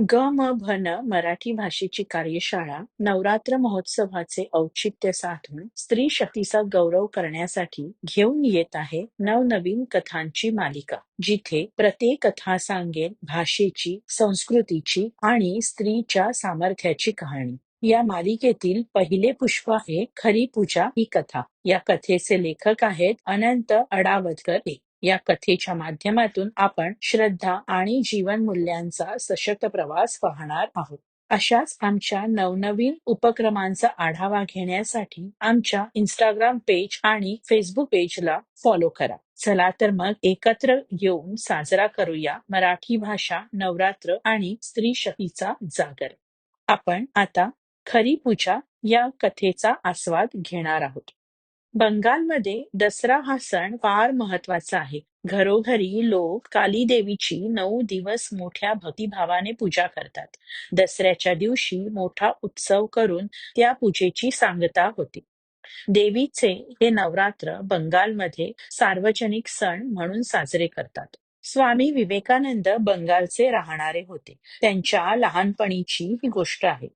ग म भन मराठी भाषेची कार्यशाळा नवरात्र महोत्सवाचे औचित्य साधून स्त्री शक्तीचा गौरव करण्यासाठी घेऊन येत आहे नवनवीन कथांची मालिका जिथे प्रत्येक कथा सांगेल भाषेची संस्कृतीची आणि स्त्रीच्या सामर्थ्याची कहाणी. या मालिकेतील पहिले पुष्प आहे खरी पूजा ही कथा. या कथेचे लेखक आहेत अनंत अडावतकर एक या कथेच्या माध्यमातून आपण श्रद्धा आणि जीवन मूल्यांचा सशक्त प्रवास पाहणार आहोत. अशाच आमच्या नवनवीन उपक्रमांचा आढावा घेण्यासाठी आमच्या इंस्टाग्राम पेज आणि फेसबुक पेजला फॉलो करा. चला तर मग एकत्र येऊन साजरा करूया मराठी भाषा नवरात्र आणि स्त्री शक्तीचा जागर. आपण आता खरी पूजा या कथेचा आस्वाद घेणार आहोत. बंगालमध्ये दसरा हा सण फार महत्त्वाचा आहे. घरोघरी लोक काली देवीची नऊ दिवस मोठ्या भक्तिभावाने पूजा करतात. दसऱ्याच्या दिवशी मोठा उत्सव करून त्या पूजेची सांगता होते. देवीचे हे नवरात्र बंगालमध्ये सार्वजनिक सण म्हणून साजरे करतात. स्वामी विवेकानंद बंगालचे राहणारे होते. त्यांच्या लहानपणीची ही गोष्ट आहे.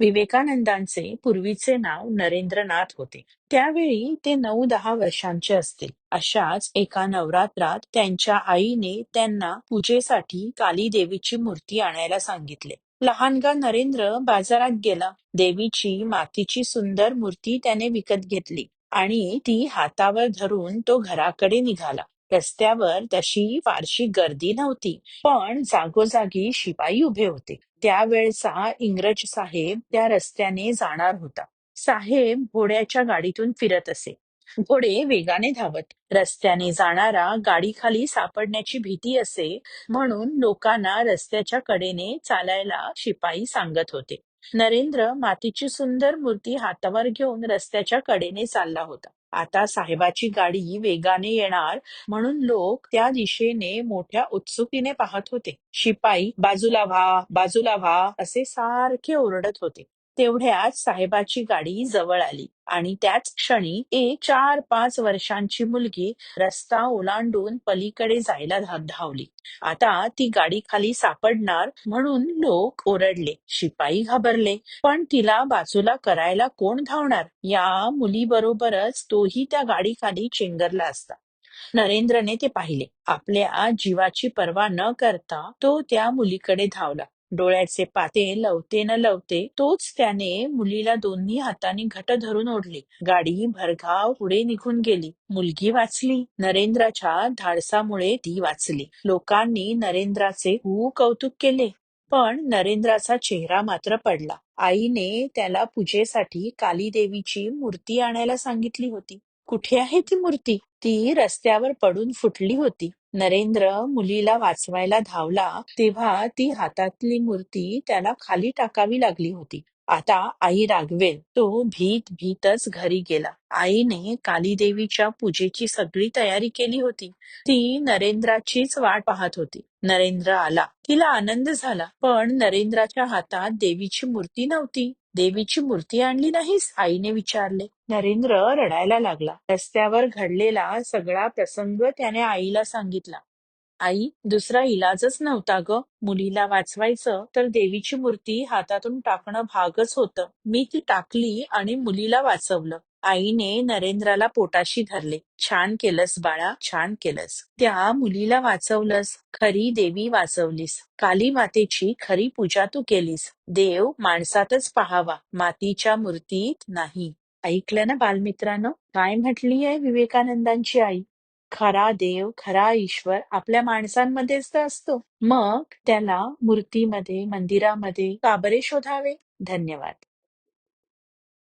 विवेकानंदांचे पूर्वीचे नाव नरेंद्रनाथ होते. त्यावेळी ते नऊ दहा वर्षांचे असतील. अशाच एका नवरात्रात त्यांच्या आईने त्यांना पूजेसाठी काली देवीची मूर्ती आणायला सांगितले. लहानगा नरेंद्र बाजारात गेला. देवीची मातीची सुंदर मूर्ती त्याने विकत घेतली आणि ती हातावर धरून तो घराकडे निघाला. रस्त्यावर तशी फारशी गर्दी नव्हती पण जागोजागी शिपाई उभे होते. त्यावेळचा इंग्रज साहेब त्या रस्त्याने जाणार होता. साहेब घोड्याच्या गाडीतून फिरत असे. घोडे वेगाने धावत. रस्त्याने जाणारा गाडीखाली सापडण्याची भीती असे म्हणून लोकांना रस्त्याच्या कडेने चालायला शिपाई सांगत होते. नरेंद्र मातीची सुंदर मूर्ती हातावर घेऊन रस्त्याच्या कडेने चालला होता. आता साहेबाची गाडी वेगाने येणार म्हणून लोक त्या दिशेने मोठ्या उत्सुकीने पाहत होते. शिपाई बाजूला व्हा बाजूला व्हा असे सारखे ओरडत होते. तेवढ्यात साहेबाची गाडी जवळ आली. आणि त्याच क्षणी एक चार पाच वर्षांची मुलगी रस्ता ओलांडून पलीकडे जायला धावली. आता ती गाडी खाली सापडणार म्हणून लोक ओरडले. शिपाई घाबरले. पण तिला बाजूला करायला कोण धावणार? या मुलीबरोबरच तोही त्या गाडीखाली चेंगरला असता. नरेंद्रने ते पाहिले. आपल्या जीवाची पर्वा न करता तो त्या मुलीकडे धावला. डोळ्याचे पाते लवते न लवते तोच त्याने मुलीला दोन्ही हातांनी घट धरून ओढले. गाडी भरघाव पुढे निघून गेली. मुलगी वाचली. नरेंद्राच्या धाडसामुळे ती वाचली. लोकांनी नरेंद्राचे खूप कौतुक केले. पण नरेंद्राचा चेहरा मात्र पडला. आईने त्याला पूजेसाठी काली देवीची मूर्ती आणायला सांगितली होती. कुठे आहे ती मूर्ती? ती रस्त्यावर पडून फुटली होती. नरेंद्र मुलीला वाचवायला धावला तेव्हा ती हातातली मूर्ती त्याला खाली टाकावी लागली होती. आता आई रागवेल. तो भीत भीतच घरी गेला. आईने काली देवीच्या पूजेची सगळी तयारी केली होती. ती नरेंद्राचीच वाट पाहत होती. नरेंद्र आला. तिला आनंद झाला. पण नरेंद्राच्या हातात देवीची मूर्ती नव्हती. देवीची मूर्ती आणली नाहीस? आईने विचारले. नरेंद्र रडायला लागला. रस्त्यावर घडलेला सगळा प्रसंग त्याने आईला सांगितला. आई दुसरा इलाजच नव्हता ग. मुलीला वाचवायचं तर देवीची मूर्ती हातातून टाकणं भागच होतं. मी ती टाकली आणि मुलीला वाचवलं. आईने नरेंद्राला पोटाशी धरले. छान केलंस बाळा छान केलंस. त्या मुलीला वाचवलंस. खरी देवी वाचवलीस. काली मातेची खरी पूजा तू केलीस. देव माणसातच पाहावा. मातीच्या मूर्तीत नाही. ऐकलं ना बालमित्रांनो? काय म्हटली आहे विवेकानंदांची आई? खरा देव खरा ईश्वर आपल्या माणसांमध्येच तर असतो. मग त्याला मूर्तीमध्ये मंदिरामध्ये काबरे शोधावे? धन्यवाद.